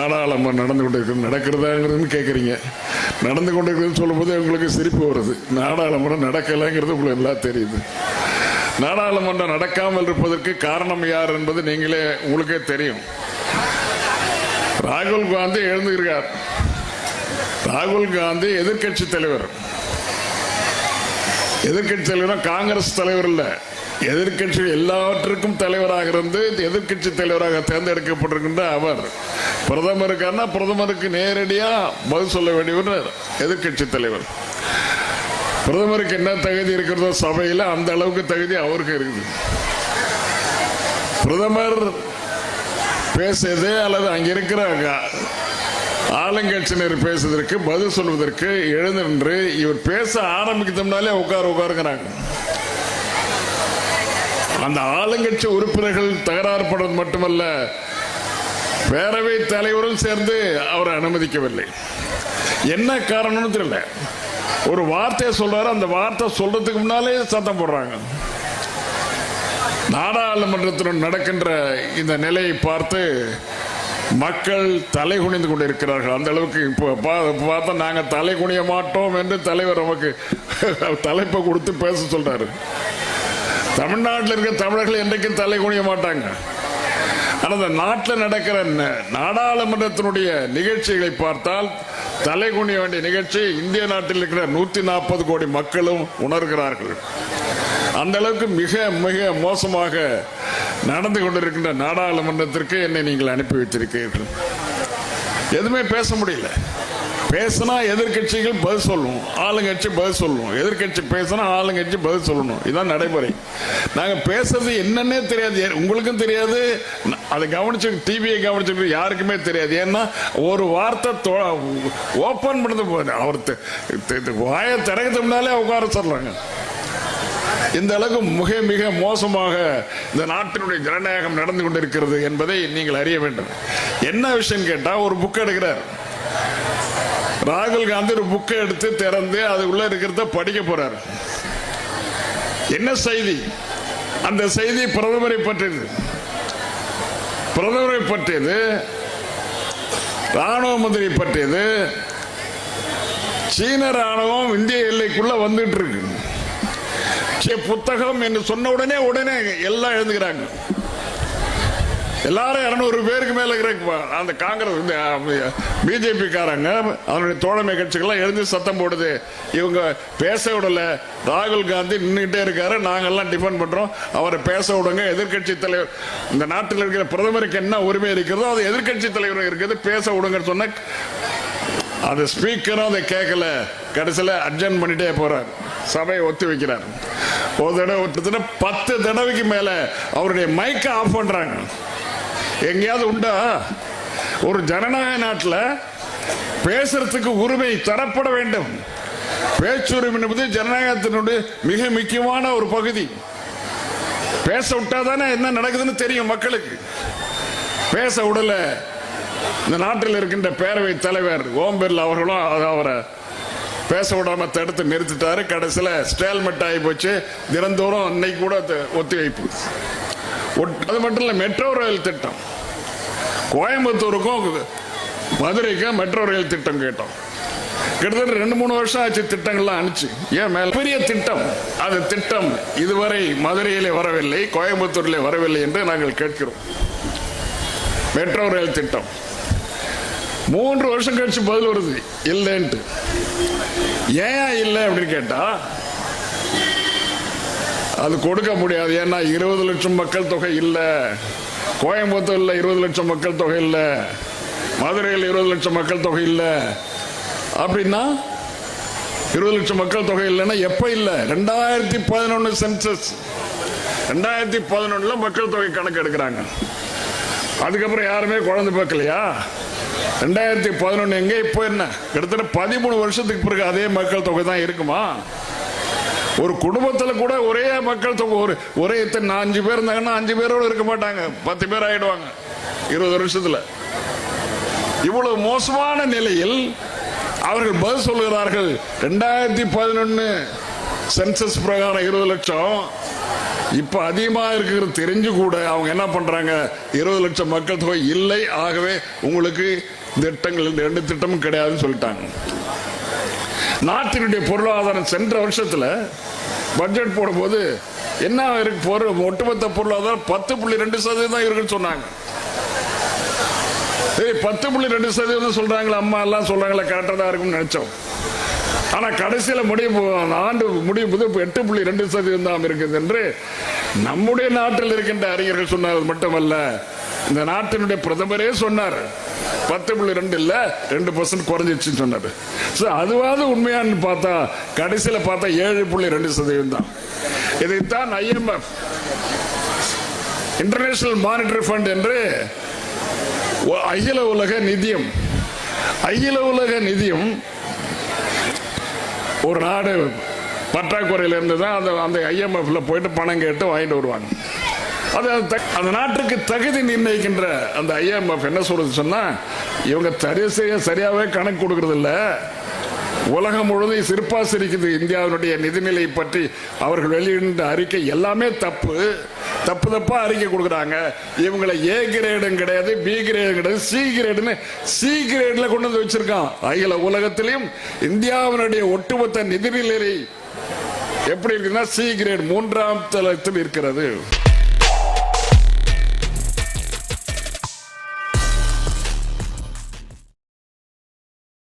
நாடாளுமன்றம் நடந்து கொண்டு இருக்கு நடக்கிறதாங்கிறதுன்னு கேட்குறீங்க நடந்து கொண்டு இருக்குதுன்னு சொல்லும்போது உங்களுக்கு சிரிப்பு வருது. நாடாளுமன்றம் நடக்கலைங்கிறது உங்களுக்கு எல்லாம் தெரியுது. நாடாளுமன்றம் நடக்காமல் இருப்பதற்கு காரணம் யார் என்பது நீங்களே உங்களுக்கே தெரியும். ராகுல் காந்தி எழுந்திருக்கார். ராகுல் காந்தி எதிர்க்கட்சி தலைவர். எதிர்க்கட்சி தலைவர் காங்கிரஸ் தலைவர் இல்ல. எதிர்க்கட்சி எல்லாவற்றுக்கும் தலைவராக இருந்து எதிர்க்கட்சி தலைவராக தேர்ந்தெடுக்கப்பட்டிருக்கின்ற அவர். பிரதமருக்கான பிரதமருக்கு நேரடியாக பதில் சொல்ல வேண்டியவர் எதிர்க்கட்சி தலைவர். பிரதமருக்கு என்ன தகுதி இருக்கிறதோ சபையில் அந்த அளவுக்கு தகுதி அவருக்கு இருக்குது. பிரதமர் பேசுறது அல்லது அங்கே இருக்கிற ஆளுங்கட்சியினர் பேசுவதற்கு பதில் சொல்வதற்கு எழுந்து நின்று இவர் பேச ஆரம்பிக்கிறதுனாலே உட்கார உட்காருங்கிறாங்க. அந்த ஆளுங்கட்சி உறுப்பினர்கள் தகராறுபடுவது மட்டுமல்ல பேரவை தலைவரும் சேர்ந்து அவரை அனுமதிக்கவில்லை. என்ன காரணம்னு தெரியல. ஒரு வார்த்தையை சொல்றாரு அந்த வார்த்தை சொல்றதுக்கு முன்னாலே சத்தம் போடுறாங்க. நாடாளுமன்றத்தில் நடக்கின்ற இந்த நிலையை பார்த்து மக்கள் தலை குனிந்து கொண்டிருக்கிறார்கள். அந்த அளவுக்கு இப்போ பார்த்தா நாங்கள் தலை குனிய மாட்டோம் என்று தலைவர் நமக்கு தலைப்பை கொடுத்து பேச சொல்றாரு. தமிழ்நாட்டில் இருக்க தமிழர்கள் என்றைக்கும் தலை குனிய மாட்டாங்க. ஆனால் அந்த நாட்டில் நடக்கிற ந- நாடாளுமன்றத்தினுடைய நிகழ்ச்சிகளை பார்த்தால் தலை குனிய வேண்டிய நிகழ்ச்சி இந்திய நாட்டில் இருக்கிற நூற்றி நாற்பது கோடி மக்களும் உணர்கிறார்கள். அந்த அளவுக்கு மிக மிக மோசமாக நடந்து கொண்டிருக்கின்ற நாடாளுமன்றத்திற்கு என்னை நீங்கள் அனுப்பி வைத்திருக்கிறீர்கள். எதுவுமே பேச முடியல. பேசினா எதிர்க்கட்சிகள் பதில் சொல்லணும் ஆளுங்கட்சி பதில் சொல்லணும் எதிர்க்கட்சி பேசினா ஆளுங்கட்சி பதில் சொல்லணும். இதுதான் நடைமுறை. நாங்கள் பேசுறது என்னன்னே தெரியாது. உங்களுக்கும் தெரியாது. அதை கவனிச்சு டிவியை கவனிச்சு யாருக்குமே தெரியாது. ஏன்னா ஒரு வார்த்தை ஓப்பன் பண்ணது போது அவர் வாயை திறக்கிறதுக்கு முன்னாலே உட்கார சொல்றாங்க. இந்த அளவுக்கு மிக மிக மோசமாக இந்த நாட்டினுடைய ஜனநாயகம் நடந்து கொண்டிருக்கிறது என்பதை நீங்கள் அறிய வேண்டும். என்ன விஷயம் கேட்டால் ஒரு புக் எடுக்கிறார். ராகுல் காந்தி ஒரு புக்கை எடுத்து திறந்து அது உள்ள இருக்கிறத படிக்க போறார். என்ன செய்தி? அந்த செய்தி பிரதமரை பற்றியது. பிரதமரை பற்றியது ராணுவ மந்திரி பற்றியது சீன ராணுவம் இந்திய எல்லைக்குள்ள வந்துட்டு இருக்கு. புத்தகம் என்று சொன்ன உடனே உடனே எல்லாம் எழுதுகிறாங்க. எல்லாரும் இரநூறு பேருக்கு மேல இருக்கிற அந்த காங்கிரஸ் இந்த பிஜேபி காரங்க அவனுடைய தோழமை கட்சிகள்லாம் எழுந்து சத்தம் போடுது. இவங்க பேச விடல. ராகுல் காந்தி நின்றுகிட்டே இருக்காரு. நாங்கெல்லாம் டிஃபெண்ட் பண்றோம். அவரை பேச விடுங்க. எதிர்க்கட்சி தலைவர் இந்த நாட்டில் இருக்கிற பிரதமருக்கு என்ன உரிமை இருக்கிறதோ அது எதிர்க்கட்சி தலைவர் இருக்குது பேச விடுங்கன்னு சொன்ன அந்த ஸ்பீக்கரும் அதை கேட்கல. கடைசியில் அட்ஜன் பண்ணிட்டே போறார். சபையை ஒத்தி வைக்கிறார். ஒரு தடவை ஒரு தடவை பத்து தடவைக்கு மேல அவருடைய மைக்கை ஆஃப் பண்றாங்க. எங்கேயாவது உண்டா? ஒரு ஜனநாயக நாட்டில் பேசுறதுக்கு உரிமை தரப்பட வேண்டும். பேச்சுரிமை என்பது ஜனநாயகத்தினுடைய மிக முக்கியமான ஒரு பகுதி. பேச விட்டாதானே என்ன நடக்குதுன்னு தெரியும் மக்களுக்கு. பேச விடல. இந்த நாட்டில் இருக்கின்ற பேரவை தலைவர் ஓம் பிர்லா அவர்களும் அது அவரை பேச விடாம தடுத்து நிறுத்திட்டாரு. கடைசியில் ஸ்டேல்மெண்ட் ஆகி போச்சு. தினந்தோறும் அன்னைக்கு கூட ஒத்திவைப்பு. அது மட்டும் இல்லை மெட்ரோ ரயில் திட்டம். கோயம்புத்தூருக்கும் மதுரைக்கும் மெட்ரோ ரயில் திட்டம் கேட்டோம். கிட்டத்தட்ட ரெண்டு மூணு வருஷம் ஆச்சு திட்டங்கள்லாம் அனுப்பிச்சு. ஏன் மேல? பெரிய திட்டம். அது திட்டம் இதுவரை மதுரையிலே வரவில்லை கோயம்புத்தூரிலே வரவில்லை என்று நாங்கள் கேட்கிறோம். மெட்ரோ ரயில் திட்டம். மூன்று வருஷம் கழிச்சு பதில் வருது இல்லைன்ட்டு. ஏன் இல்லை அப்படின்னு கேட்டால் அது கொடுக்க முடியாது. ஏன்னா இருபது லட்சம் மக்கள் தொகை இல்லை. கோயம்புத்தூரில் இருபது லட்சம் மக்கள் தொகை இல்லை. மதுரையில் இருபது லட்சம் மக்கள் தொகை இல்லை. அப்படின்னா இருபது லட்சம் மக்கள் தொகை இல்லைன்னா எப்போ இல்லை? ரெண்டாயிரத்தி பதினொன்று சென்சஸ். ரெண்டாயிரத்தி பதினொன்றில் மக்கள் தொகை கணக்கு எடுக்கிறாங்க. அதுக்கப்புறம் யாருமே குழந்தை பார்க்கலையா? ரெண்டாயிரத்தி பதினொன்று எங்கே? இப்போ என்ன? கிட்டத்தட்ட பதிமூணு வருஷத்துக்கு பிறகு அதே மக்கள் தொகை தான் இருக்குமா? ஒரு குடும்பத்துல கூட ஒரே மக்கள் தொகை ஒரு ஒரே இத்தனை அஞ்சு பேர் இருந்தாங்கன்னா அஞ்சு பேரோட இருக்க மாட்டாங்க. பத்து பேர் ஆயிடுவாங்க இருபது வருஷத்துல. இவ்வளவு மோசமான நிலையில் அவர்கள் பதில் சொல்கிறார்கள் ரெண்டாயிரத்தி பதினொன்னு சென்சஸ் பிரகாரம் இருபது லட்சம். இப்ப அதிகமா இருக்கிறது தெரிஞ்சு கூட அவங்க என்ன பண்றாங்க? இருபது லட்சம் மக்கள் தொகை இல்லை. ஆகவே உங்களுக்கு திட்டங்கள் ரெண்டு திட்டமும் கிடையாதுன்னு சொல்லிட்டாங்க. நாட்டினுடைய பொருளாதாரம் சென்ற வருஷத்துல பட்ஜெட் போடும்போது என்ன இருக்கு? பொருள் ஒட்டுமொத்த பொருளாதாரம் பத்து புள்ளி ரெண்டு சதவீதம் தான் இருக்குன்னு சொன்னாங்க. சரி பத்து புள்ளி ரெண்டு சதவீதம் சொல்றாங்களா அம்மா எல்லாம் சொல்றாங்களா கரெக்டாக தான் இருக்கும்னு நினைச்சோம். ஆனா கடைசியில முடிவு ஆண்டு முடிவு போது எட்டு புள்ளி ரெண்டு சதவீதம் தான் இருக்குது என்று நம்முடைய நாட்டில் இருக்கின்ற அறிஞர்கள் சொன்னார் மட்டுமல்ல இந்த நாட்டினுடைய பிரதமரே சொன்னார். பத்து புள்ளி ரெண்டு இல்ல ரெண்டு பர்சன்ட் குறைஞ்சிச்சுன்னு சொன்னாரு. ஸோ அதுவாவது உண்மையான்னு பார்த்தா கடைசியில் பார்த்தா ஏழு புள்ளி ரெண்டு சதவீதம் தான். இதைத்தான் ஐஎம்எஃப் இன்டர்நேஷனல் மானிட்டரி ஃபண்ட் என்று அகில உலக நிதியம் அகில உலக நிதியம் ஒரு நாடு பற்றாக்குறையில் இருந்து தான் அந்த அந்த ஐஎம்எஃப்ல போயிட்டு பணம் கேட்டு வாங்கிட்டு வருவாங்க. அது தக்- அந்த நாட்டுக்கு தகுதி நிர்ணயிக்கின்ற அந்த ஐஎம்எஃப் என்ன சொல்றது சொன்னா இவங்க சரி சரியாகவே சரியாவே கணக்கு கொடுக்கறது இல்ல. உலகம் முழுவதும் சிறப்பா சிரிக்குது இந்தியாவினுடைய நிதிநிலை பற்றி அவர்கள் வெளியிடுகின்ற அறிக்கை எல்லாமே தப்பு. தப்பு தப்பாக அறிக்கை கொடுக்குறாங்க. இவங்களை ஏ கிரேடும் கிடையாது பி கிரேடும் கிடையாது சி கிரேடுன்னு சி கிரேடில் கொண்டு வந்து வச்சிருக்கான். அகில உலகத்திலையும் இந்தியாவினுடைய ஒட்டுமொத்த நிதிநிலை எப்படி இருக்குன்னா சி கிரேட் மூன்றாம் தளத்தில் இருக்கிறது.